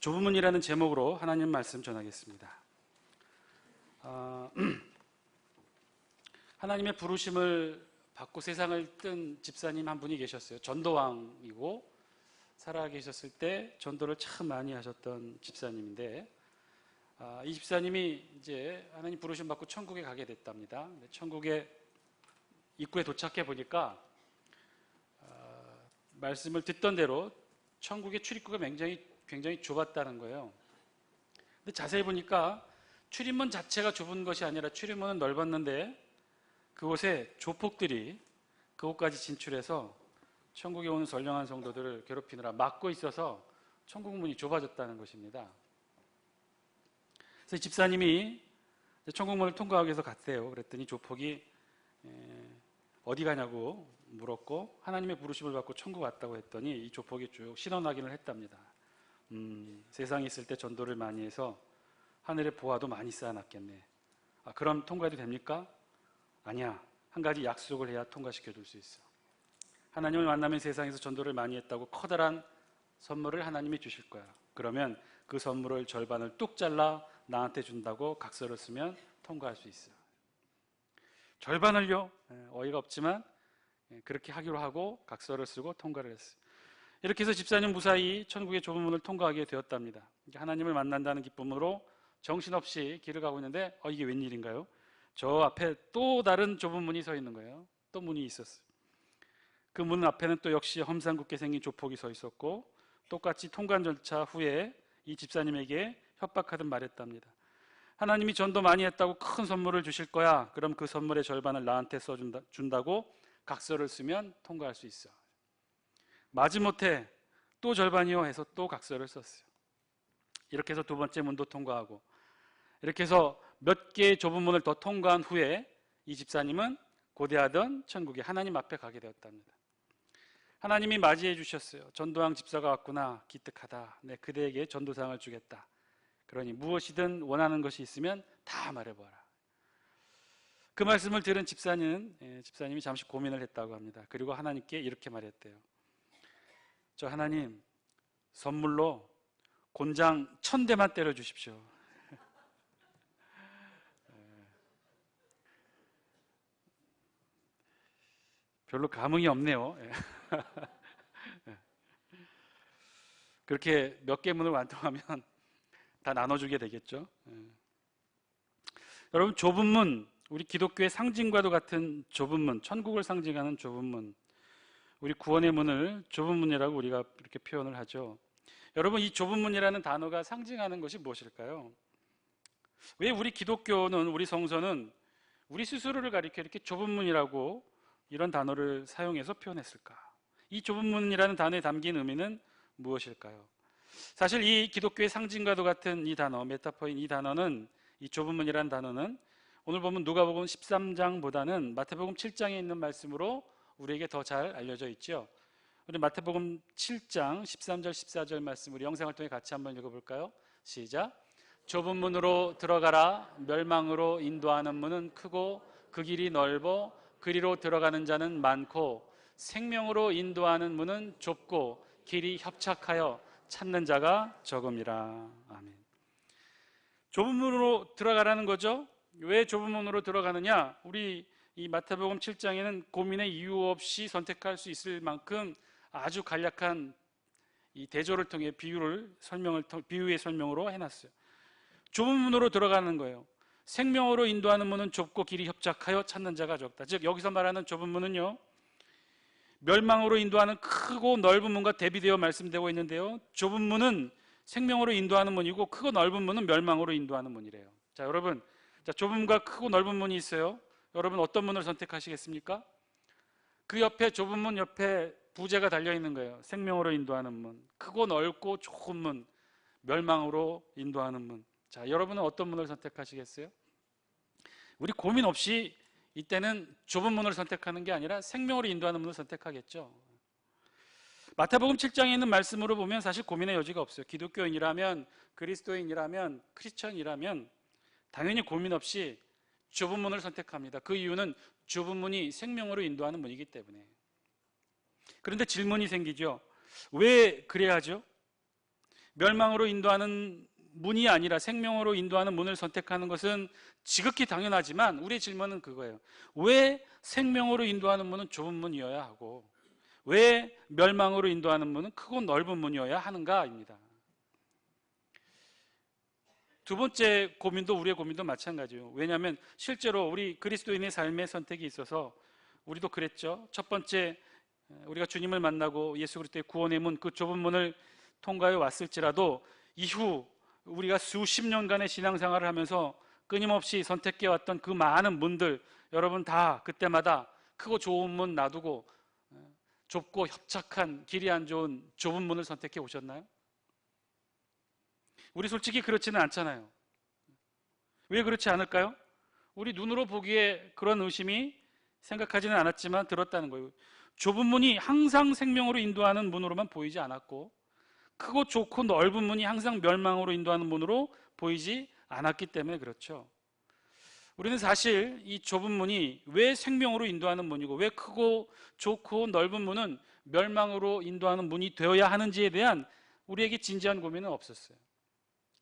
좁은 문이라는 제목으로 하나님 말씀 전하겠습니다. 아, 하나님의 부르심을 받고 세상을 뜬 집사님 한 분이 계셨어요. 전도왕이고 살아 계셨을 때 전도를 참 많이 하셨던 집사님인데 아, 이 집사님이 이제 하나님 부르심 받고 천국에 가게 됐답니다. 천국에 입구에 도착해 보니까 아, 말씀을 듣던 대로 천국의 출입구가 굉장히 굉장히 좁았다는 거예요. 근데 자세히 보니까 출입문 자체가 좁은 것이 아니라 출입문은 넓었는데 그곳에 조폭들이 그곳까지 진출해서 천국에 오는 선량한 성도들을 괴롭히느라 막고 있어서 천국 문이 좁아졌다는 것입니다. 그래서 집사님이 천국 문을 통과하기 위해서 갔대요. 그랬더니 조폭이 어디 가냐고 물었고 하나님의 부르심을 받고 천국 왔다고 했더니 이 조폭이 쭉 신원 확인을 했답니다. 음, 세상에 있을 때 전도를 많이 해서 하늘의 보화도 많이 쌓아놨겠네. 아, 그럼 통과해도 됩니까? 아니야. 한 가지 약속을 해야 통과시켜 줄 수 있어. 하나님을 만나면 세상에서 전도를 많이 했다고 커다란 선물을 하나님이 주실 거야. 그러면 그 선물을 절반을 뚝 잘라 나한테 준다고 각서를 쓰면 통과할 수 있어. 절반을요? 예, 어이가 없지만 예, 그렇게 하기로 하고 각서를 쓰고 통과를 했어요. 이렇게 해서 집사님 무사히 천국의 좁은 문을 통과하게 되었답니다. 하나님을 만난다는 기쁨으로 정신없이 길을 가고 있는데 어, 이게 웬일인가요? 저 앞에 또 다른 좁은 문이 서 있는 거예요. 또 문이 있었어요. 그 문 앞에는 또 역시 험상궂게 생긴 조폭이 서 있었고 똑같이 통관 절차 후에 이 집사님에게 협박하듯 말했답니다. 하나님이 전도 많이 했다고 큰 선물을 주실 거야. 그럼 그 선물의 절반을 나한테 써준다고 각서를 쓰면 통과할 수 있어. 마지못해 또 절반이요 해서 또 각서를 썼어요. 이렇게 해서 두 번째 문도 통과하고 이렇게 해서 몇 개의 좁은 문을 더 통과한 후에 이 집사님은 고대하던 천국에 하나님 앞에 가게 되었답니다. 하나님이 맞이해 주셨어요. 전도왕 집사가 왔구나. 기특하다. 내 그대에게 전도상을 주겠다. 그러니 무엇이든 원하는 것이 있으면 다 말해봐라. 그 말씀을 들은 집사님, 예, 집사님이 잠시 고민을 했다고 합니다. 그리고 하나님께 이렇게 말했대요. 저 하나님, 선물로 곤장 천 대만 때려 주십시오. 별로 감흥이 없네요. 예. 예. 그렇게 몇 개 문을 완성하면 다 나눠주게 되겠죠. 예. 여러분, 좁은 문, 우리 기독교의 상징과도 같은 좁은 문, 천국을 상징하는 좁은 문, 우리 구원의 문을 좁은 문이라고 우리가 이렇게 표현을 하죠. 여러분, 이 좁은 문이라는 단어가 상징하는 것이 무엇일까요? 왜 우리 기독교는, 우리 성서는 우리 스스로를 가리켜 이렇게 좁은 문이라고 이런 단어를 사용해서 표현했을까? 이 좁은 문이라는 단어에 담긴 의미는 무엇일까요? 사실 이 기독교의 상징과도 같은 이 단어, 메타포인 이 단어는 이 좁은 문이라는 단어는 오늘 보면 누가복음 13장보다는 마태복음 7장에 있는 말씀으로 우리에게 더 잘 알려져 있죠. 우리 마태복음 7장 13절 14절 말씀 우리 영상을 통해 같이 한번 읽어볼까요? 시작. 좁은 문으로 들어가라 멸망으로 인도하는 문은 크고 그 길이 넓어 그리로 들어가는 자는 많고 생명으로 인도하는 문은 좁고 길이 협착하여 찾는 자가 적음이라. 아멘. 좁은 문으로 들어가라는 거죠. 왜 좁은 문으로 들어가느냐? 우리 이 마태복음 7장에는 고민의 이유 없이 선택할 수 있을 만큼 아주 간략한 이 대조를 통해 비유를 설명을 비유의 설명으로 해놨어요. 좁은 문으로 들어가는 거예요. 생명으로 인도하는 문은 좁고 길이 협착하여 찾는 자가 적다. 즉 여기서 말하는 좁은 문은요. 멸망으로 인도하는 크고 넓은 문과 대비되어 말씀되고 있는데요. 좁은 문은 생명으로 인도하는 문이고 크고 넓은 문은 멸망으로 인도하는 문이래요. 자, 여러분. 자, 좁은 문과 크고 넓은 문이 있어요. 여러분 어떤 문을 선택하시겠습니까? 그 옆에 좁은 문 옆에 부제가 달려 있는 거예요. 생명으로 인도하는 문. 크고 넓고 좋은 문. 멸망으로 인도하는 문. 자, 여러분은 어떤 문을 선택하시겠어요? 우리 고민 없이 이때는 좁은 문을 선택하는 게 아니라 생명으로 인도하는 문을 선택하겠죠. 마태복음 7장에 있는 말씀으로 보면 사실 고민의 여지가 없어요. 기독교인이라면, 그리스도인이라면, 크리스천이라면 당연히 고민 없이 좁은 문을 선택합니다. 그 이유는 좁은 문이 생명으로 인도하는 문이기 때문에. 그런데 질문이 생기죠. 왜 그래야죠? 멸망으로 인도하는 문이 아니라 생명으로 인도하는 문을 선택하는 것은 지극히 당연하지만 우리의 질문은 그거예요. 왜 생명으로 인도하는 문은 좁은 문이어야 하고 왜 멸망으로 인도하는 문은 크고 넓은 문이어야 하는가입니다. 두 번째 고민도 우리의 고민도 마찬가지예요. 왜냐하면 실제로 우리 그리스도인의 삶의 선택이 있어서 우리도 그랬죠. 첫 번째 우리가 주님을 만나고 예수 그리스도의 구원의 문 그 좁은 문을 통과해 왔을지라도 이후 우리가 수십 년간의 신앙생활을 하면서 끊임없이 선택해 왔던 그 많은 문들 여러분 다 그때마다 크고 좋은 문 놔두고 좁고 협착한 길이 안 좋은 좁은 문을 선택해 오셨나요? 우리 솔직히 그렇지는 않잖아요. 왜 그렇지 않을까요? 우리 눈으로 보기에 그런 의심이 생각하지는 않았지만 들었다는 거예요. 좁은 문이 항상 생명으로 인도하는 문으로만 보이지 않았고 크고 좋고 넓은 문이 항상 멸망으로 인도하는 문으로 보이지 않았기 때문에 그렇죠. 우리는 사실 이 좁은 문이 왜 생명으로 인도하는 문이고 왜 크고 좋고 넓은 문은 멸망으로 인도하는 문이 되어야 하는지에 대한 우리에게 진지한 고민은 없었어요.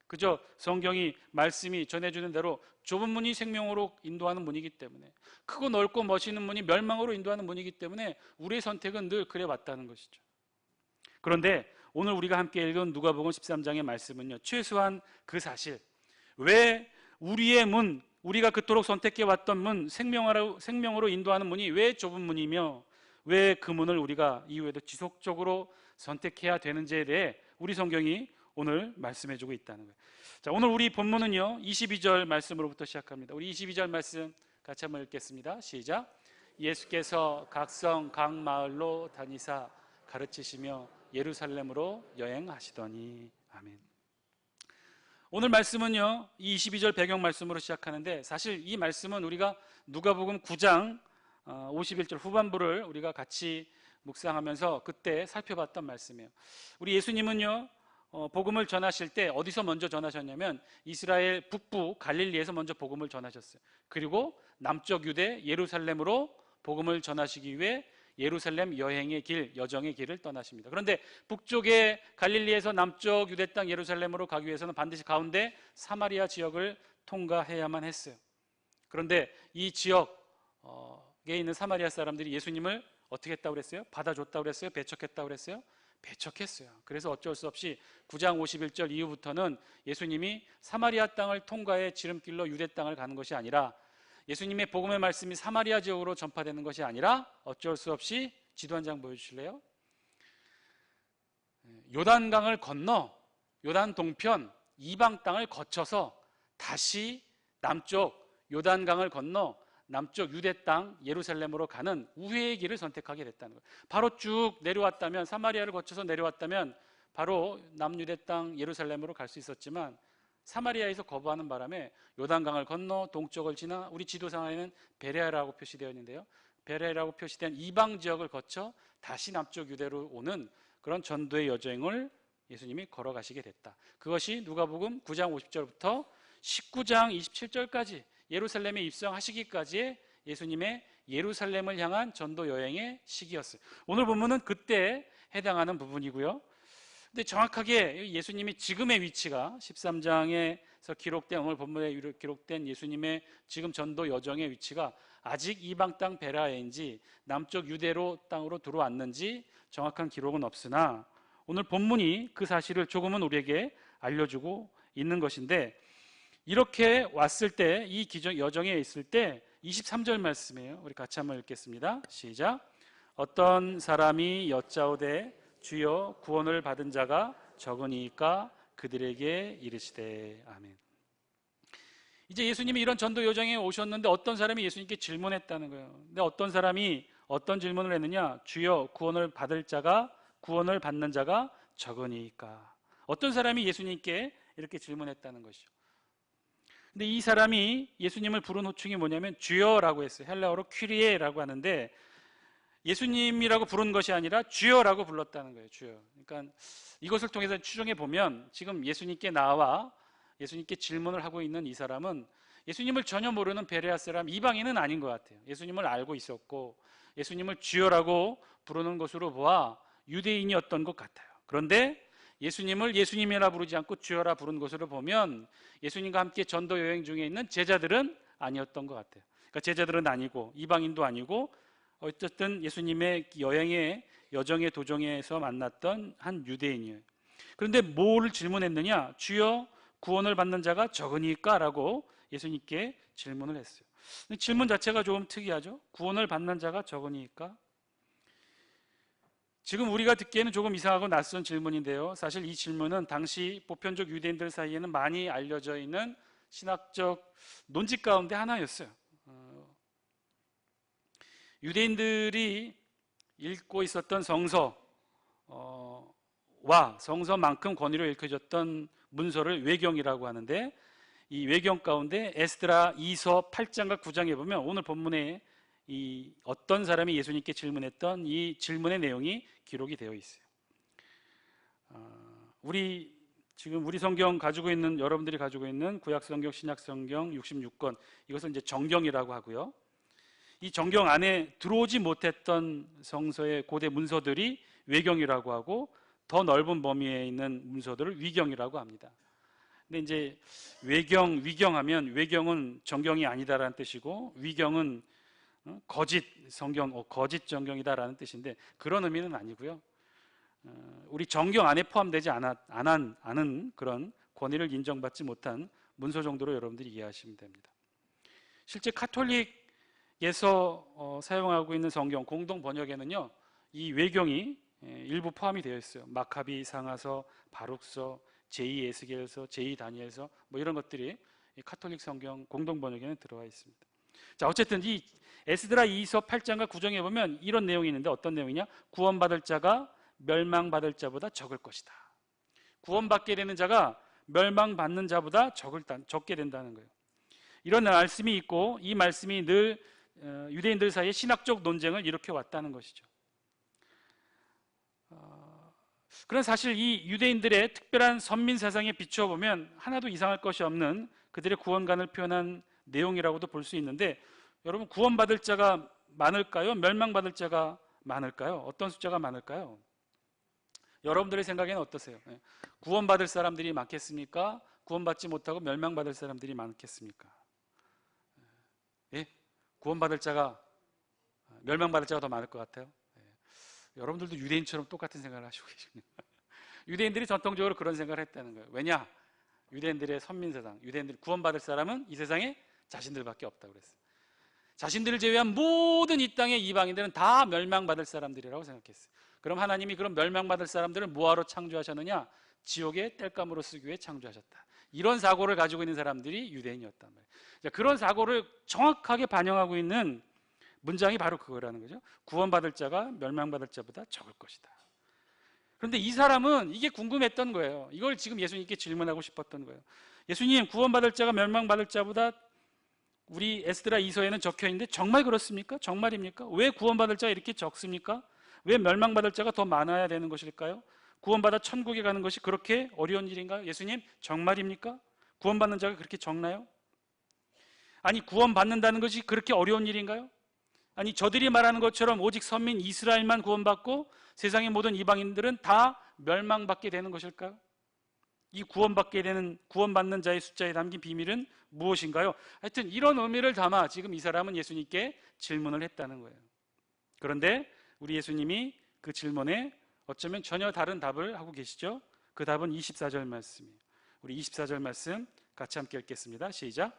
그저 성경이 말씀이 전해주는 대로 좁은 문이 생명으로 인도하는 문이기 때문에 크고 넓고 멋있는 문이 멸망으로 인도하는 문이기 때문에 우리의 선택은 늘 그래 왔다는 것이죠. 그런데 오늘 우리가 함께 읽은 누가복음 13장의 말씀은요. 최소한 그 사실 왜 우리의 문 우리가 그토록 선택해 왔던 문 생명으로 생명으로 인도하는 문이 왜 좁은 문이며 왜 그 문을 우리가 이후에도 지속적으로 선택해야 되는지에 대해 우리 성경이 오늘 말씀해 주고 있다는 거예요. 자, 오늘 우리 본문은요. 22절 말씀으로부터 시작합니다. 우리 22절 말씀 같이 한번 읽겠습니다. 시작. 예수께서 각성 각 마을로 다니사 가르치시며 예루살렘으로 여행하시더니 아멘. 오늘 말씀은요. 이 22절 배경 말씀으로 시작하는데 사실 이 말씀은 우리가 누가복음 9장 51절 어, 후반부를 우리가 같이 묵상하면서 그때 살펴봤던 말씀이에요. 우리 예수님은요. 어, 복음을 전하실 때 어디서 먼저 전하셨냐면 이스라엘 북부 갈릴리에서 먼저 복음을 전하셨어요. 그리고 남쪽 유대 예루살렘으로 복음을 전하시기 위해 예루살렘 여행의 길, 여정의 길을 떠나십니다. 그런데 북쪽의 갈릴리에서 남쪽 유대 땅 예루살렘으로 가기 위해서는 반드시 가운데 사마리아 지역을 통과해야만 했어요. 그런데 이 지역에 있는 사마리아 사람들이 예수님을 어떻게 했다고 그랬어요? 받아줬다고 그랬어요? 배척했다고 그랬어요? 배척했어요. 그래서 어쩔 수 없이 9장 51절 이후부터는 예수님이 사마리아 땅을 통과해 지름길로 유대 땅을 가는 것이 아니라 예수님의 복음의 말씀이 사마리아 지역으로 전파되는 것이 아니라 어쩔 수 없이 지도 한 장 보여주실래요? 요단강을 건너 요단 동편 이방 땅을 거쳐서 다시 남쪽 요단강을 건너 남쪽 유대 땅 예루살렘으로 가는 우회의 길을 선택하게 됐다는 거예요. 바로 쭉 내려왔다면 사마리아를 거쳐서 내려왔다면 바로 남유대 땅 예루살렘으로 갈 수 있었지만 사마리아에서 거부하는 바람에 요단강을 건너 동쪽을 지나 우리 지도상에는 베레아라고 표시되어 있는데요. 베레아라고 표시된 이방 지역을 거쳐 다시 남쪽 유대로 오는 그런 전도의 여정을 예수님이 걸어가시게 됐다. 그것이 누가복음 9장 50절부터 19장 27절까지 예루살렘에 입성하시기까지의 예수님의 예루살렘을 향한 전도 여행의 시기였어요. 오늘 본문은 그때 해당하는 부분이고요. 근데 정확하게 예수님이 지금의 위치가 13장에서 기록된 오늘 본문에 기록된 예수님의 지금 전도 여정의 위치가 아직 이방 땅 베라인지 남쪽 유대로 땅으로 들어왔는지 정확한 기록은 없으나 오늘 본문이 그 사실을 조금은 우리에게 알려주고 있는 것인데 이렇게 왔을 때이 여정에 있을 때 23절 말씀이에요. 우리 같이 한번 읽겠습니다. 시작. 어떤 사람이 여짜오되 주여 구원을 받은 자가 적으니까 그들에게 이르시되 아멘. 이제 예수님이 이런 전도 여정에 오셨는데 어떤 사람이 예수님께 질문했다는 거예요. 근데 어떤 사람이 어떤 질문을 했느냐? 주여 구원을 받을 자가 구원을 받는 자가 적으니까. 어떤 사람이 예수님께 이렇게 질문했다는 것이죠. 근데 이 사람이 예수님을 부른 호칭이 뭐냐면 주여라고 했어요. 헬라어로 퀴리에라고 하는데 예수님이라고 부른 것이 아니라 주여라고 불렀다는 거예요. 주여. 그러니까 이것을 통해서 추정해 보면 지금 예수님께 나와 예수님께 질문을 하고 있는 이 사람은 예수님을 전혀 모르는 베레아 사람 이방인은 아닌 것 같아요. 예수님을 알고 있었고 예수님을 주여라고 부르는 것으로 보아 유대인이었던 것 같아요. 그런데 예수님을 예수님이라 부르지 않고 주여라 부른 것으로 보면 예수님과 함께 전도 여행 중에 있는 제자들은 아니었던 것 같아요. 그러니까 제자들은 아니고 이방인도 아니고 어쨌든 예수님의 여행의 여정의 도정에서 만났던 한 유대인이에요. 그런데 뭐를 질문했느냐? 주여 구원을 받는 자가 적으니까라고 예수님께 질문을 했어요. 질문 자체가 조금 특이하죠. 구원을 받는 자가 적으니까 지금 우리가 듣기에는 조금 이상하고 낯선 질문인데요. 사실 이 질문은 당시 보편적 유대인들 사이에는 많이 알려져 있는 신학적 논지 가운데 하나였어요. 어, 유대인들이 읽고 있었던 성서와 성서만큼 권위로 읽혀졌던 문서를 외경이라고 하는데 이 외경 가운데 에스드라 2서 8장과 9장에 보면 오늘 본문에 이 어떤 사람이 예수님께 질문했던 이 질문의 내용이 기록이 되어 있어요. 어, 우리 지금 우리 성경 가지고 있는 여러분들이 가지고 있는 구약 성경, 신약 성경 66권 이것을 이제 정경이라고 하고요. 이 정경 안에 들어오지 못했던 성서의 고대 문서들이 외경이라고 하고 더 넓은 범위에 있는 문서들을 위경이라고 합니다. 근데 이제 외경, 위경하면 외경은 정경이 아니다라는 뜻이고 위경은 어? 거짓 성경, 어, 거짓 정경이다라는 뜻인데 그런 의미는 아니고요. 어, 우리 정경 안에 포함되지 않았, 않은, 그런 권위를 인정받지 못한 문서 정도로 여러분들이 이해하시면 됩니다. 실제 카톨릭에서 어, 사용하고 있는 성경 공동 번역에는요, 이 외경이 예, 일부 포함이 되어 있어요. 마카비, 상하서, 바룩서, 제2 에스겔서, 제2 다니엘서 뭐 이런 것들이 카톨릭 성경 공동 번역에는 들어와 있습니다. 자, 어쨌든 이 에스드라 2서 8장과 9장에 보면 이런 내용이 있는데 어떤 내용이냐? 구원받을 자가 멸망받을 자보다 적을 것이다. 구원받게 되는 자가 멸망받는 자보다 적을, 적게 된다는 거예요. 이런 말씀이 있고 이 말씀이 늘 어, 유대인들 사이에 신학적 논쟁을 일으켜 왔다는 것이죠. 어, 그런 사실 이 유대인들의 특별한 선민 사상에 비추어 보면 하나도 이상할 것이 없는 그들의 구원관을 표현한 내용이라고도 볼 수 있는데 여러분 구원받을 자가 많을까요? 멸망받을 자가 많을까요? 어떤 숫자가 많을까요? 여러분들의 생각에는 어떠세요? 예. 구원받을 사람들이 많겠습니까? 구원받지 못하고 멸망받을 사람들이 많겠습니까? 예? 구원받을 자가 멸망받을 자가 더 많을 것 같아요. 예. 여러분들도 유대인처럼 똑같은 생각을 하시고 계십니다. 유대인들이 전통적으로 그런 생각을 했다는 거예요. 왜냐? 유대인들의 선민 세상, 유대인들이 구원받을 사람은 이 세상에 자신들밖에 없다고 그랬어요. 자신들을 제외한 모든 이 땅의 이방인들은 다 멸망받을 사람들이라고 생각했어요. 그럼 하나님이 그런 멸망받을 사람들을 뭐하러 창조하셨느냐? 지옥의 땔감으로 쓰기 위해 창조하셨다. 이런 사고를 가지고 있는 사람들이 유대인이었단 말이에요. 그런 사고를 정확하게 반영하고 있는 문장이 바로 그거라는 거죠. 구원받을 자가 멸망받을 자보다 적을 것이다. 그런데 이 사람은 이게 궁금했던 거예요. 이걸 지금 예수님께 질문하고 싶었던 거예요. 예수님, 구원받을 자가 멸망받을 자보다 우리 에스드라 이서에는 적혀 있는데 정말 그렇습니까? 정말입니까? 왜 구원받을 자가 이렇게 적습니까? 왜 멸망받을 자가 더 많아야 되는 것일까요? 구원받아 천국에 가는 것이 그렇게 어려운 일인가요? 예수님, 정말입니까? 구원받는 자가 그렇게 적나요? 아니, 구원받는다는 것이 그렇게 어려운 일인가요? 아니, 저들이 말하는 것처럼 오직 선민 이스라엘만 구원받고 세상의 모든 이방인들은 다 멸망받게 되는 것일까요? 이 구원받게 되는 구원받는 자의 숫자에 담긴 비밀은 무엇인가요? 하여튼 이런 의미를 담아 지금 이 사람은 예수님께 질문을 했다는 거예요. 그런데 우리 예수님이 그 질문에 어쩌면 전혀 다른 답을 하고 계시죠. 그 답은 24절 말씀이에요. 우리 24절 말씀 같이 함께 읽겠습니다. 시작.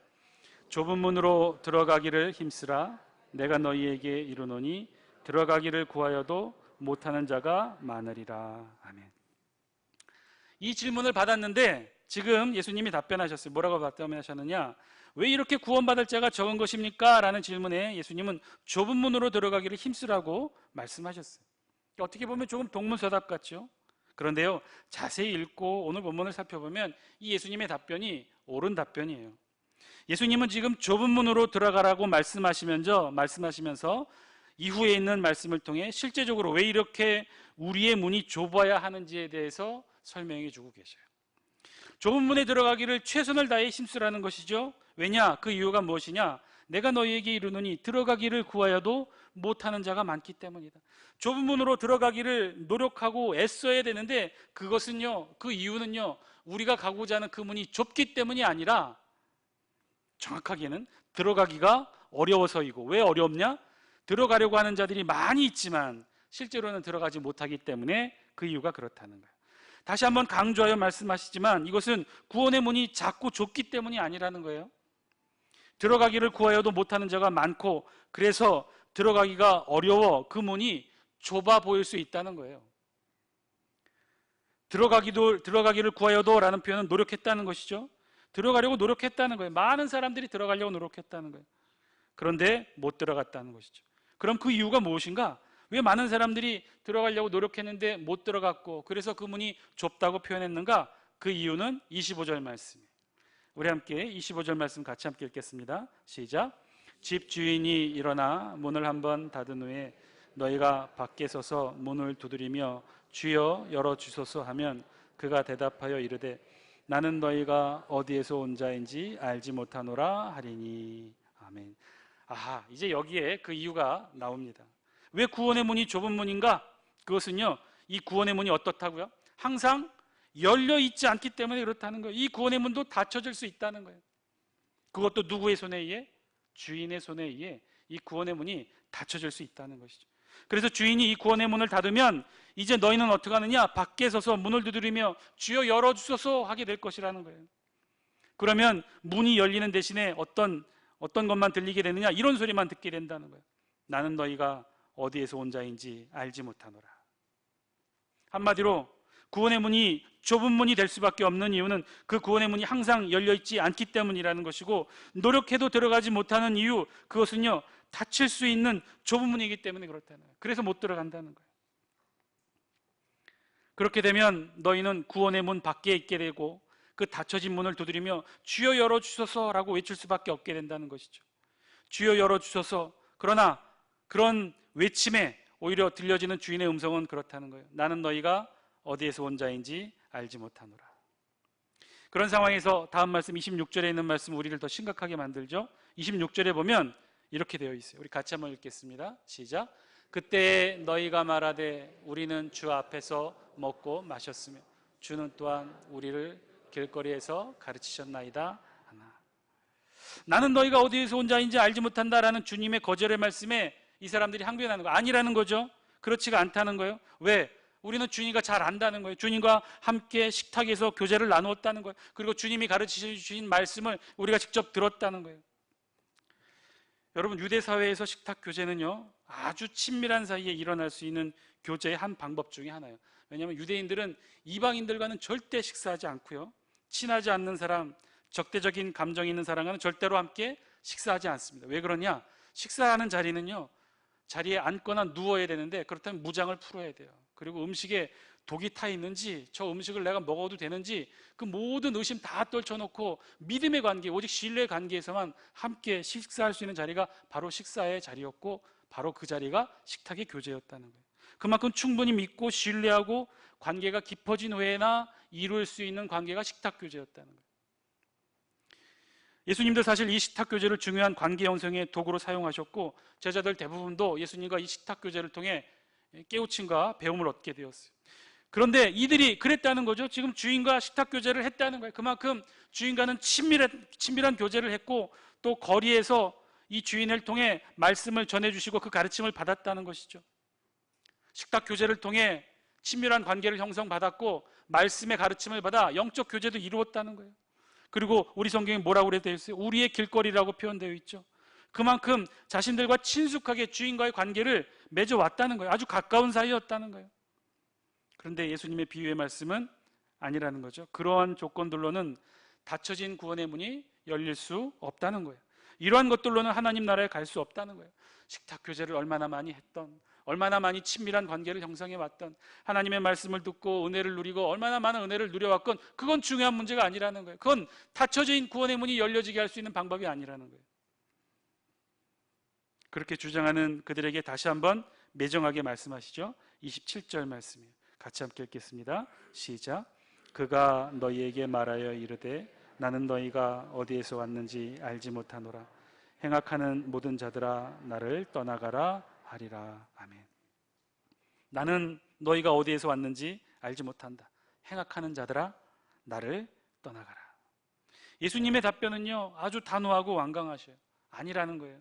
좁은 문으로 들어가기를 힘쓰라. 내가 너희에게 이르노니 들어가기를 구하여도 못하는 자가 많으리라. 아멘. 이 질문을 받았는데 지금 예수님이 답변하셨어요. 뭐라고 답변하셨느냐? 왜 이렇게 구원받을 자가 적은 것입니까? 라는 질문에 예수님은 좁은 문으로 들어가기를 힘쓰라고 말씀하셨어요. 어떻게 보면 조금 동문서답 같죠? 그런데요, 자세히 읽고 오늘 본문을 살펴보면 이 예수님의 답변이 옳은 답변이에요. 예수님은 지금 좁은 문으로 들어가라고 말씀하시면서, 말씀하시면서 이후에 있는 말씀을 통해 실제적으로 왜 이렇게 우리의 문이 좁아야 하는지에 대해서 설명해 주고 계셔요. 좁은 문에 들어가기를 최선을 다해 힘쓰라는 것이죠. 왜냐? 그 이유가 무엇이냐? 내가 너희에게 이르노니 들어가기를 구하여도 못하는 자가 많기 때문이다. 좁은 문으로 들어가기를 노력하고 애써야 되는데 그것은요, 그 이유는요, 우리가 가고자 하는 그 문이 좁기 때문이 아니라 정확하게는 들어가기가 어려워서이고 왜 어렵냐? 들어가려고 하는 자들이 많이 있지만 실제로는 들어가지 못하기 때문에 그 이유가 그렇다는 거예요. 다시 한번 강조하여 말씀하시지만 이것은 구원의 문이 작고 좁기 때문이 아니라는 거예요. 들어가기를 구하여도 못하는 자가 많고 그래서 들어가기가 어려워 그 문이 좁아 보일 수 있다는 거예요. 들어가기도 들어가기를 구하여도라는 표현은 노력했다는 것이죠. 들어가려고 노력했다는 거예요. 많은 사람들이 들어가려고 노력했다는 거예요. 그런데 못 들어갔다는 것이죠. 그럼 그 이유가 무엇인가? 왜 많은 사람들이 들어가려고 노력했는데 못 들어갔고 그래서 그 문이 좁다고 표현했는가? 그 이유는 25절 말씀이에요. 우리 함께 25절 말씀 같이 함께 읽겠습니다. 시작. 집 주인이 일어나 문을 한번 닫은 후에 너희가 밖에 서서 문을 두드리며 주여 열어 주소서 하면 그가 대답하여 이르되 나는 너희가 어디에서 온 자인지 알지 못하노라 하리니 아멘. 아하, 이제 여기에 그 이유가 나옵니다. 왜 구원의 문이 좁은 문인가? 그것은요, 이 구원의 문이 어떻다고요? 항상 열려 있지 않기 때문에 그렇다는 거예요. 이 구원의 문도 닫혀질 수 있다는 거예요. 그것도 누구의 손에 의해? 주인의 손에 의해 이 구원의 문이 닫혀질 수 있다는 것이죠. 그래서 주인이 이 구원의 문을 닫으면 이제 너희는 어떻게 하느냐? 밖에 서서 문을 두드리며 주여 열어주소서 하게 될 것이라는 거예요. 그러면 문이 열리는 대신에 어떤, 어떤 것만 들리게 되느냐? 이런 소리만 듣게 된다는 거예요. 나는 너희가 어디에서 온 자인지 알지 못하노라. 한마디로 구원의 문이 좁은 문이 될 수밖에 없는 이유는 그 구원의 문이 항상 열려 있지 않기 때문이라는 것이고 노력해도 들어가지 못하는 이유 그것은요 닫힐 수 있는 좁은 문이기 때문에 그렇다는 거예요. 그래서 못 들어간다는 거예요. 그렇게 되면 너희는 구원의 문 밖에 있게 되고 그 닫혀진 문을 두드리며 주여 열어 주소서라고 외칠 수밖에 없게 된다는 것이죠. 주여 열어 주소서. 그러나 그런 외침에 오히려 들려지는 주인의 음성은 그렇다는 거예요. 나는 너희가 어디에서 온 자인지 알지 못하노라. 그런 상황에서 다음 말씀 26절에 있는 말씀 우리를 더 심각하게 만들죠. 26절에 보면 이렇게 되어 있어요. 우리 같이 한번 읽겠습니다. 시작. 그때 너희가 말하되 우리는 주 앞에서 먹고 마셨으며 주는 또한 우리를 길거리에서 가르치셨나이다 하나. 나는 너희가 어디에서 온 자인지 알지 못한다라는 주님의 거절의 말씀에 이 사람들이 항변하는 거 아니라는 거죠. 그렇지가 않다는 거예요. 왜? 우리는 주님과 잘 안다는 거예요. 주님과 함께 식탁에서 교제를 나누었다는 거예요. 그리고 주님이 가르쳐 주신 말씀을 우리가 직접 들었다는 거예요. 여러분 유대 사회에서 식탁 교제는요 아주 친밀한 사이에 일어날 수 있는 교제의 한 방법 중에 하나예요. 왜냐하면 유대인들은 이방인들과는 절대 식사하지 않고요 친하지 않는 사람, 적대적인 감정 있는 사람과는 절대로 함께 식사하지 않습니다. 왜 그러냐? 식사하는 자리는요 자리에 앉거나 누워야 되는데 그렇다면 무장을 풀어야 돼요. 그리고 음식에 독이 타 있는지 저 음식을 내가 먹어도 되는지 그 모든 의심 다 떨쳐놓고 믿음의 관계 오직 신뢰의 관계에서만 함께 식사할 수 있는 자리가 바로 식사의 자리였고 바로 그 자리가 식탁의 교제였다는 거예요. 그만큼 충분히 믿고 신뢰하고 관계가 깊어진 후에나 이룰 수 있는 관계가 식탁 교제였다는 거예요. 예수님도 사실 이 식탁 교제를 중요한 관계 형성의 도구로 사용하셨고 제자들 대부분도 예수님과 이 식탁 교제를 통해 깨우침과 배움을 얻게 되었어요. 그런데 이들이 그랬다는 거죠. 지금 주인과 식탁 교제를 했다는 거예요. 그만큼 주인과는 친밀한, 친밀한 교제를 했고 또 거리에서 이 주인을 통해 말씀을 전해주시고 그 가르침을 받았다는 것이죠. 식탁 교제를 통해 친밀한 관계를 형성받았고 말씀의 가르침을 받아 영적 교제도 이루었다는 거예요. 그리고 우리 성경에 뭐라고 되어 있어요? 우리의 길거리라고 표현되어 있죠. 그만큼 자신들과 친숙하게 주인과의 관계를 맺어왔다는 거예요. 아주 가까운 사이였다는 거예요. 그런데 예수님의 비유의 말씀은 아니라는 거죠. 그러한 조건들로는 닫혀진 구원의 문이 열릴 수 없다는 거예요. 이러한 것들로는 하나님 나라에 갈 수 없다는 거예요. 식탁 교제를 얼마나 많이 했던, 얼마나 많이 친밀한 관계를 형성해 왔던, 하나님의 말씀을 듣고 은혜를 누리고 얼마나 많은 은혜를 누려왔건 그건 중요한 문제가 아니라는 거예요. 그건 닫혀진 구원의 문이 열려지게 할 수 있는 방법이 아니라는 거예요. 그렇게 주장하는 그들에게 다시 한번 매정하게 말씀하시죠. 27절 말씀이에요. 같이 함께 읽겠습니다. 시작. 그가 너희에게 말하여 이르되 나는 너희가 어디에서 왔는지 알지 못하노라. 행악하는 모든 자들아 나를 떠나가라 하리라. 아멘. 나는 너희가 어디에서 왔는지 알지 못한다. 행악하는 자들아 나를 떠나가라. 예수님의 답변은요 아주 단호하고 완강하셔요. 아니라는 거예요.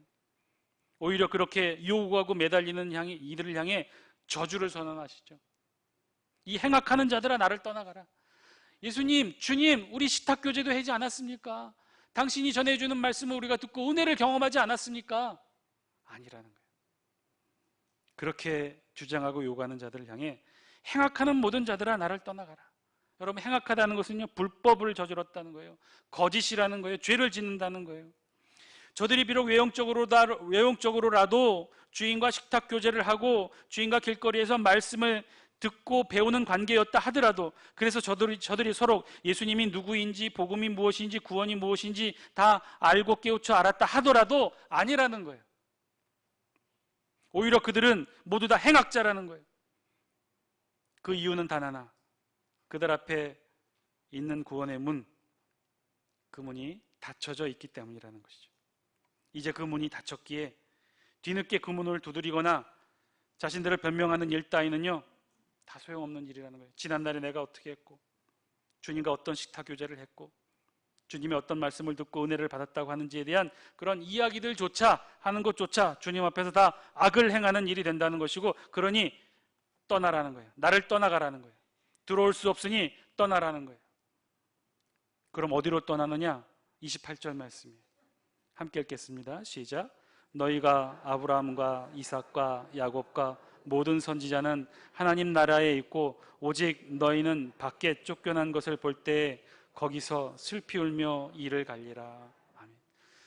오히려 그렇게 요구하고 매달리는 향해 이들을 향해 저주를 선언하시죠. 이 행악하는 자들아 나를 떠나가라. 예수님, 주님, 우리 식탁교제도 하지 않았습니까? 당신이 전해주는 말씀을 우리가 듣고 은혜를 경험하지 않았습니까? 아니라는 거예요. 그렇게 주장하고 요구하는 자들을 향해 행악하는 모든 자들아 나를 떠나가라. 여러분 행악하다는 것은요 불법을 저질렀다는 거예요. 거짓이라는 거예요. 죄를 짓는다는 거예요. 저들이 비록 외형적으로 외형적으로라도 주인과 식탁 교제를 하고 주인과 길거리에서 말씀을 듣고 배우는 관계였다 하더라도 그래서 저들이, 저들이 서로 예수님이 누구인지 복음이 무엇인지 구원이 무엇인지 다 알고 깨우쳐 알았다 하더라도 아니라는 거예요. 오히려 그들은 모두 다 행악자라는 거예요. 그 이유는 단 하나. 그들 앞에 있는 구원의 문, 그 문이 닫혀져 있기 때문이라는 것이죠. 이제 그 문이 닫혔기에 뒤늦게 그 문을 두드리거나 자신들을 변명하는 일 따위는요, 다 소용없는 일이라는 거예요. 지난날에 내가 어떻게 했고, 주님과 어떤 식탁 교제를 했고, 주님의 어떤 말씀을 듣고 은혜를 받았다고 하는지에 대한 그런 이야기들조차 하는 것조차 주님 앞에서 다 악을 행하는 일이 된다는 것이고, 그러니 떠나라는 거예요. 나를 떠나가라는 거예요. 들어올 수 없으니 떠나라는 거예요. 그럼 어디로 떠나느냐? 28절 말씀이에요. 함께 읽겠습니다. 시작. 너희가 아브라함과 이삭과 야곱과 모든 선지자는 하나님 나라에 있고 오직 너희는 밖에 쫓겨난 것을 볼 때 거기서 슬피 울며 이를 갈리라. 아멘.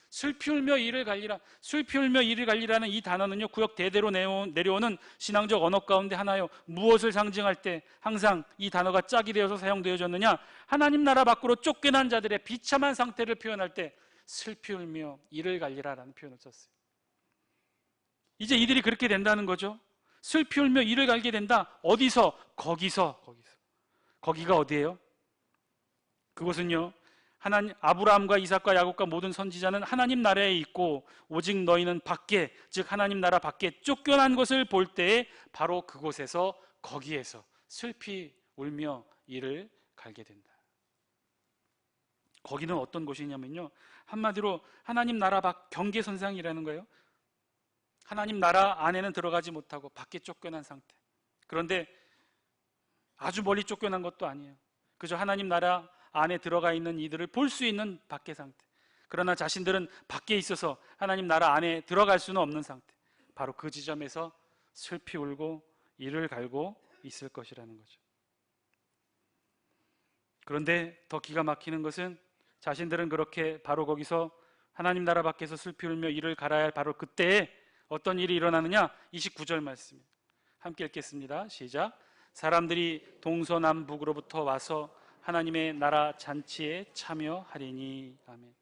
슬피 울며 이를 갈리라. 슬피 울며 이를 갈리라는 이 단어는요, 구역 대대로 내려오는 신앙적 언어 가운데 하나요. 무엇을 상징할 때 항상 이 단어가 짝이 되어서 사용되어졌느냐? 하나님 나라 밖으로 쫓겨난 자들의 비참한 상태를 표현할 때 슬피 울며 이를 갈리라라는 표현을 썼어요. 이제 이들이 그렇게 된다는 거죠. 슬피 울며 이를 갈게 된다. 어디서? 거기서. 거기서. 거기가 어디예요? 그곳은요. 하나님 아브라함과 이삭과 야곱과 모든 선지자는 하나님 나라에 있고 오직 너희는 밖에 즉 하나님 나라 밖에 쫓겨난 것을 볼 때에 바로 그곳에서 거기에서 슬피 울며 이를 갈게 된다. 거기는 어떤 곳이냐면요. 한마디로 하나님 나라 밖 경계선상이라는 거예요. 하나님 나라 안에는 들어가지 못하고 밖에 쫓겨난 상태. 그런데 아주 멀리 쫓겨난 것도 아니에요. 그저 하나님 나라 안에 들어가 있는 이들을 볼 수 있는 밖의 상태. 그러나 자신들은 밖에 있어서 하나님 나라 안에 들어갈 수는 없는 상태. 바로 그 지점에서 슬피 울고 이를 갈고 있을 것이라는 거죠. 그런데 더 기가 막히는 것은 자신들은 그렇게 바로 거기서 하나님 나라 밖에서 슬피 울며 이를 갈아야 할 바로 그때에 어떤 일이 일어나느냐? 29절 말씀입니다. 함께 읽겠습니다. 시작. 사람들이 동서남북으로부터 와서 하나님의 나라 잔치에 참여하리니 아멘.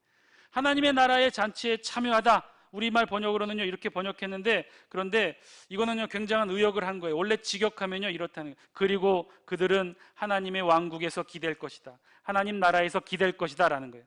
하나님의 나라의 잔치에 참여하다. 우리말 번역으로는요 이렇게 번역했는데 그런데 이거는요 굉장한 의역을 한 거예요. 원래 직역하면요 이렇다는 거예요. 그리고 그들은 하나님의 왕국에서 기댈 것이다. 하나님 나라에서 기댈 것이다 라는 거예요.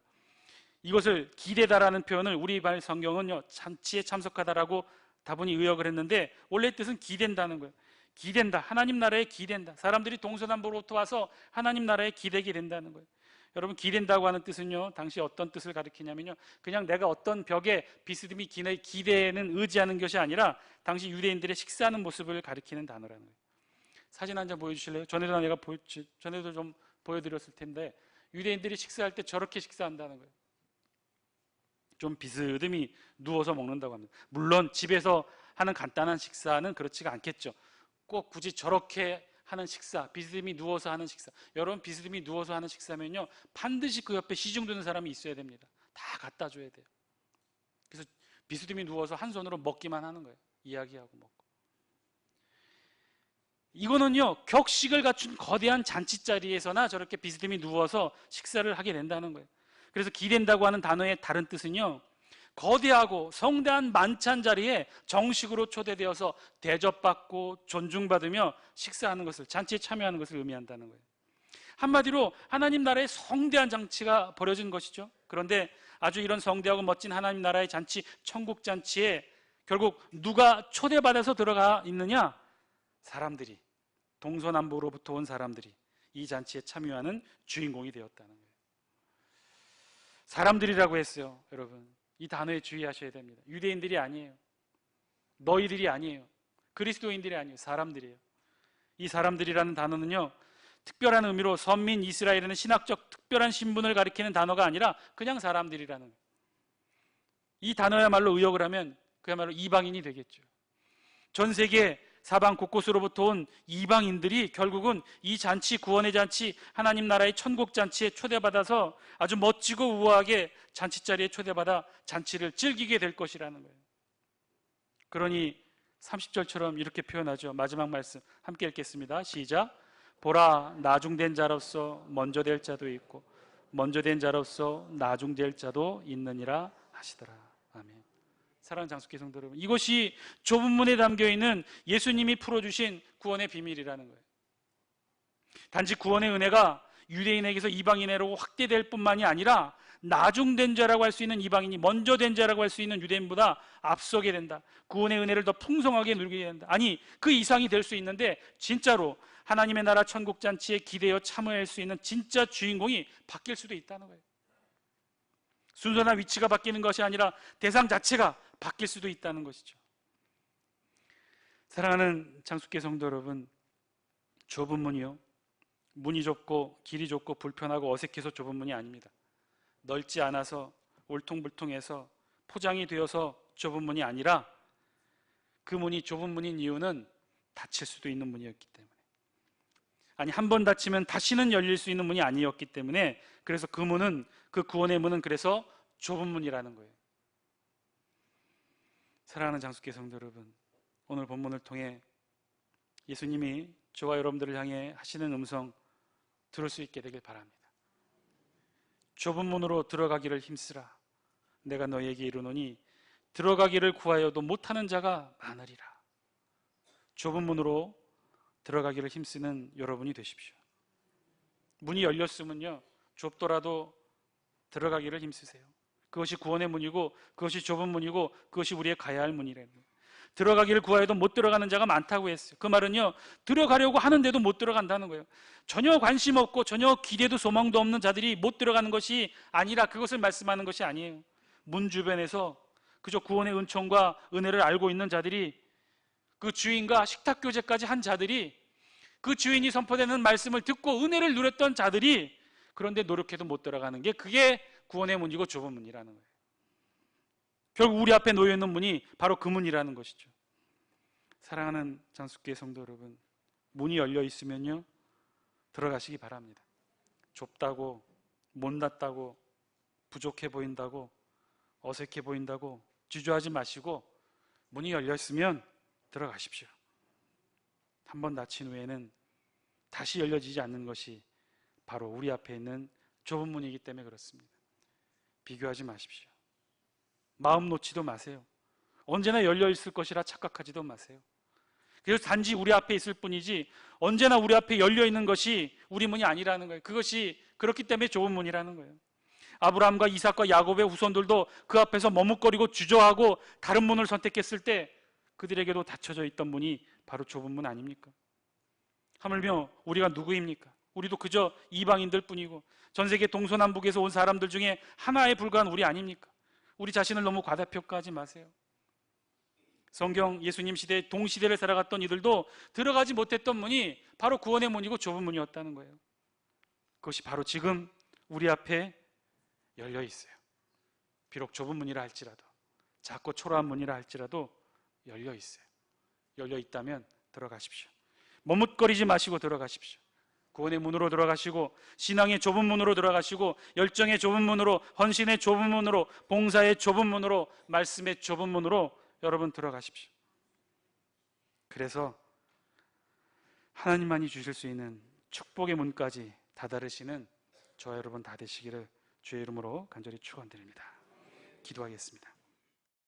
이것을 기대다라는 표현을 우리 말 성경은요 잔치에 참석하다라고 다분히 의역을 했는데 원래 뜻은 기댄다는 거예요. 기댄다. 하나님 나라에 기댄다. 사람들이 동서남북으로부터 와서 하나님 나라에 기대게 된다는 거예요. 여러분 기댄다고 하는 뜻은요. 당시 어떤 뜻을 가리키냐면요. 그냥 내가 어떤 벽에 비스듬히 기대는 의지하는 것이 아니라 당시 유대인들의 식사하는 모습을 가리키는 단어라는 거예요. 사진 한 장 보여주실래요? 전에도 내가 보, 전에도 좀 보여드렸을 텐데 유대인들이 식사할 때 저렇게 식사한다는 거예요. 좀 비스듬히 누워서 먹는다고 합니다. 물론 집에서 하는 간단한 식사는 그렇지가 않겠죠. 꼭 굳이 저렇게 하는 식사, 비스듬히 누워서 하는 식사. 여러분 비스듬히 누워서 하는 식사면요. 반드시 그 옆에 시중 드는 사람이 있어야 됩니다. 다 갖다 줘야 돼요. 그래서 비스듬히 누워서 한 손으로 먹기만 하는 거예요. 이야기하고 먹고. 이거는요, 격식을 갖춘 거대한 잔치 자리에서나 저렇게 비스듬히 누워서 식사를 하게 된다는 거예요. 그래서 기댄다고 하는 단어의 다른 뜻은요, 거대하고 성대한 만찬 자리에 정식으로 초대되어서 대접받고 존중받으며 식사하는 것을 잔치에 참여하는 것을 의미한다는 거예요. 한마디로 하나님 나라의 성대한 장치가 벌어진 것이죠. 그런데 아주 이런 성대하고 멋진 하나님 나라의 잔치, 천국 잔치에 결국 누가 초대받아서 들어가 있느냐? 사람들이, 동서남북으로부터 온 사람들이 이 잔치에 참여하는 주인공이 되었다는 거예요. 사람들이라고 했어요, 여러분. 이 단어에 주의하셔야 됩니다. 유대인들이 아니에요. 너희들이 아니에요. 그리스도인들이 아니에요. 사람들이에요. 이 사람들이라는 단어는요, 특별한 의미로 선민 이스라엘에는 신학적 특별한 신분을 가리키는 단어가 아니라 그냥 사람들이라는. 이 단어야말로 의역을 하면 그야말로 이방인이 되겠죠. 전 세계 사방 곳곳으로부터 온 이방인들이 결국은 이 잔치, 구원의 잔치, 하나님 나라의 천국 잔치에 초대받아서 아주 멋지고 우아하게 잔치 자리에 초대받아 잔치를 즐기게 될 것이라는 거예요. 그러니 30절처럼 이렇게 표현하죠. 마지막 말씀 함께 읽겠습니다. 시작. 보라 나중된 자로서 먼저 될 자도 있고 먼저 된 자로서 나중될 자도 있느니라 하시더라. 아멘. 사랑하는 장숙기 성도 여러분, 이것이 좁은 문에 담겨 있는 예수님이 풀어 주신 구원의 비밀이라는 거예요. 단지 구원의 은혜가 유대인에게서 이방인에로 확대될 뿐만이 아니라 나중된 자라고 할 수 있는 이방인이 먼저 된 자라고 할 수 있는 유대인보다 앞서게 된다. 구원의 은혜를 더 풍성하게 누리게 된다. 아니, 그 이상이 될 수 있는데 진짜로 하나님의 나라 천국 잔치에 기대어 참여할 수 있는 진짜 주인공이 바뀔 수도 있다는 거예요. 순서나 위치가 바뀌는 것이 아니라 대상 자체가 바뀔 수도 있다는 것이죠. 사랑하는 장숙계 성도 여러분, 좁은 문이요. 문이 좁고 길이 좁고 불편하고 어색해서 좁은 문이 아닙니다. 넓지 않아서 울퉁불퉁해서 포장이 되어서 좁은 문이 아니라 그 문이 좁은 문인 이유는 닫힐 수도 있는 문이었기 때문에. 아니, 한 번 닫히면 다시는 열릴 수 있는 문이 아니었기 때문에 그래서 그 문은, 그 구원의 문은 그래서 좁은 문이라는 거예요. 사랑하는 장숙계 성도 여러분, 오늘 본문을 통해 예수님이 저와 여러분들을 향해 하시는 음성 들을 수 있게 되길 바랍니다. 좁은 문으로 들어가기를 힘쓰라. 내가 너에게 이르노니 들어가기를 구하여도 못하는 자가 많으리라. 좁은 문으로 들어가기를 힘쓰는 여러분이 되십시오. 문이 열렸으면요, 좁더라도 들어가기를 힘쓰세요. 그것이 구원의 문이고, 그것이 좁은 문이고, 그것이 우리의 가야 할 문이래요. 들어가기를 구하여도 못 들어가는 자가 많다고 했어요. 그 말은요, 들어가려고 하는데도 못 들어간다는 거예요. 전혀 관심 없고, 전혀 기대도 소망도 없는 자들이 못 들어가는 것이 아니라 그것을 말씀하는 것이 아니에요. 문 주변에서 그저 구원의 은총과 은혜를 알고 있는 자들이 그 주인과 식탁 교제까지 한 자들이 그 주인이 선포되는 말씀을 듣고 은혜를 누렸던 자들이 그런데 노력해도 못 들어가는 게 그게 구원의 문이고 좁은 문이라는 거예요. 결국 우리 앞에 놓여 있는 문이 바로 그 문이라는 것이죠. 사랑하는 장숙계 성도 여러분, 문이 열려 있으면요 들어가시기 바랍니다. 좁다고 못났다고 부족해 보인다고 어색해 보인다고 주저하지 마시고 문이 열려 있으면 들어가십시오. 한 번 닫힌 후에는 다시 열려지지 않는 것이 바로 우리 앞에 있는 좁은 문이기 때문에 그렇습니다. 비교하지 마십시오. 마음 놓지도 마세요. 언제나 열려 있을 것이라 착각하지도 마세요. 그래서 단지 우리 앞에 있을 뿐이지 언제나 우리 앞에 열려 있는 것이 우리 문이 아니라는 거예요. 그것이 그렇기 때문에 좁은 문이라는 거예요. 아브라함과 이삭과 야곱의 후손들도 그 앞에서 머뭇거리고 주저하고 다른 문을 선택했을 때 그들에게도 닫혀져 있던 문이 바로 좁은 문 아닙니까? 하물며 우리가 누구입니까? 우리도 그저 이방인들 뿐이고 전 세계 동서남북에서 온 사람들 중에 하나에 불과한 우리 아닙니까? 우리 자신을 너무 과대평가하지 마세요. 성경 예수님 시대 동시대를 살아갔던 이들도 들어가지 못했던 문이 바로 구원의 문이고 좁은 문이었다는 거예요. 그것이 바로 지금 우리 앞에 열려 있어요. 비록 좁은 문이라 할지라도 작고 초라한 문이라 할지라도 열려 있어요. 열려 있다면 들어가십시오. 머뭇거리지 마시고 들어가십시오. 구원의 문으로 들어가시고 신앙의 좁은 문으로 들어가시고 열정의 좁은 문으로 헌신의 좁은 문으로 봉사의 좁은 문으로 말씀의 좁은 문으로 여러분 들어가십시오. 그래서 하나님만이 주실 수 있는 축복의 문까지 다다르시는 저와 여러분 다 되시기를 주의 이름으로 간절히 축원드립니다. 기도하겠습니다.